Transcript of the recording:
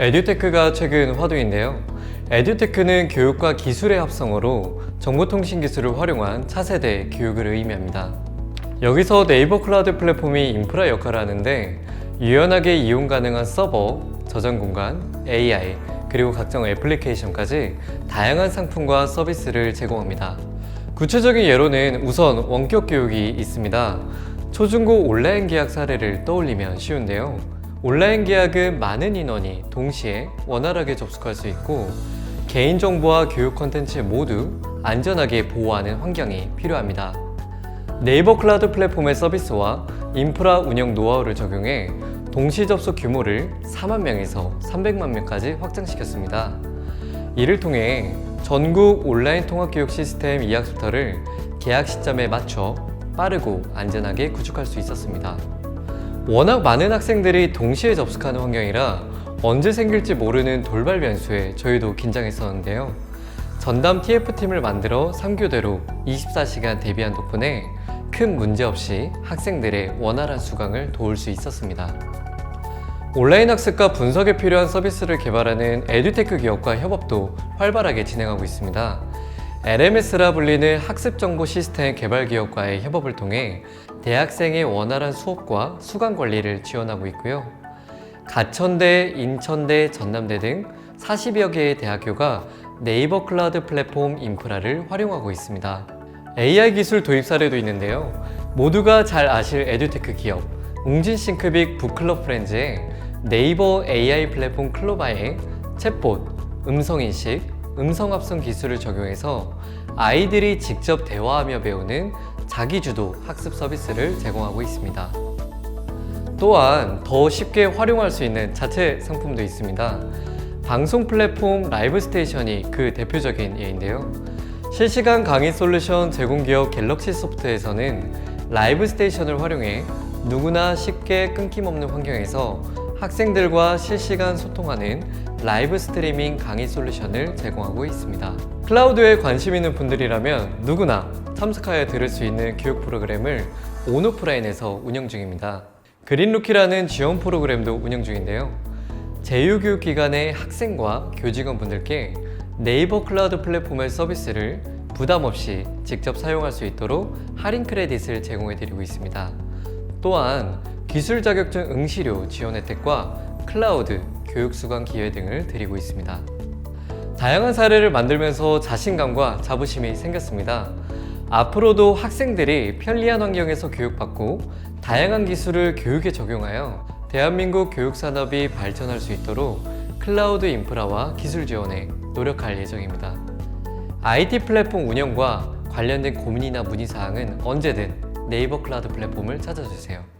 에듀테크가 최근 화두인데요. 에듀테크는 교육과 기술의 합성어로 정보통신 기술을 활용한 차세대 교육을 의미합니다. 여기서 네이버 클라우드 플랫폼이 인프라 역할을 하는데 유연하게 이용 가능한 서버, 저장 공간, AI, 그리고 각종 애플리케이션까지 다양한 상품과 서비스를 제공합니다. 구체적인 예로는 우선 원격 교육이 있습니다. 초중고 온라인 계약 사례를 떠올리면 쉬운데요. 온라인 계약은 많은 인원이 동시에 원활하게 접속할 수 있고 개인정보와 교육 콘텐츠 모두 안전하게 보호하는 환경이 필요합니다. 네이버 클라우드 플랫폼의 서비스와 인프라 운영 노하우를 적용해 동시 접속 규모를 4만 명에서 300만 명까지 확장시켰습니다. 이를 통해 전국 온라인 통합교육 시스템 이학습터를 계약 시점에 맞춰 빠르고 안전하게 구축할 수 있었습니다. 워낙 많은 학생들이 동시에 접속하는 환경이라 언제 생길지 모르는 돌발 변수에 저희도 긴장했었는데요. 전담 TF팀을 만들어 3교대로 24시간 대비한 덕분에 큰 문제 없이 학생들의 원활한 수강을 도울 수 있었습니다. 온라인 학습과 분석에 필요한 서비스를 개발하는 에듀테크 기업과 협업도 활발하게 진행하고 있습니다. LMS라 불리는 학습 정보 시스템 개발 기업과의 협업을 통해 대학생의 원활한 수업과 수강 관리를 지원하고 있고요. 가천대, 인천대, 전남대 등 40여 개의 대학교가 네이버 클라우드 플랫폼 인프라를 활용하고 있습니다. AI 기술 도입 사례도 있는데요. 모두가 잘 아실 에듀테크 기업 웅진싱크빅 북클럽 프렌즈의 네이버 AI 플랫폼 클로바의 챗봇, 음성인식, 음성합성 기술을 적용해서 아이들이 직접 대화하며 배우는 자기주도 학습 서비스를 제공하고 있습니다. 또한 더 쉽게 활용할 수 있는 자체 상품도 있습니다. 방송 플랫폼 라이브 스테이션이 그 대표적인 예인데요. 실시간 강의 솔루션 제공 기업 갤럭시 소프트에서는 라이브 스테이션을 활용해 누구나 쉽게 끊김없는 환경에서 학생들과 실시간 소통하는 라이브 스트리밍 강의 솔루션을 제공하고 있습니다. 클라우드에 관심 있는 분들이라면 누구나 참석하여 들을 수 있는 교육 프로그램을 온오프라인에서 운영 중입니다. 그린루키라는 지원 프로그램도 운영 중인데요. 제휴교육기관의 학생과 교직원 분들께 네이버 클라우드 플랫폼의 서비스를 부담 없이 직접 사용할 수 있도록 할인 크레딧을 제공해 드리고 있습니다. 또한 기술 자격증 응시료 지원 혜택과 클라우드 교육 수강 기회 등을 드리고 있습니다. 다양한 사례를 만들면서 자신감과 자부심이 생겼습니다. 앞으로도 학생들이 편리한 환경에서 교육받고 다양한 기술을 교육에 적용하여 대한민국 교육 산업이 발전할 수 있도록 클라우드 인프라와 기술 지원에 노력할 예정입니다. IT 플랫폼 운영과 관련된 고민이나 문의사항은 언제든 네이버 클라우드 플랫폼을 찾아주세요.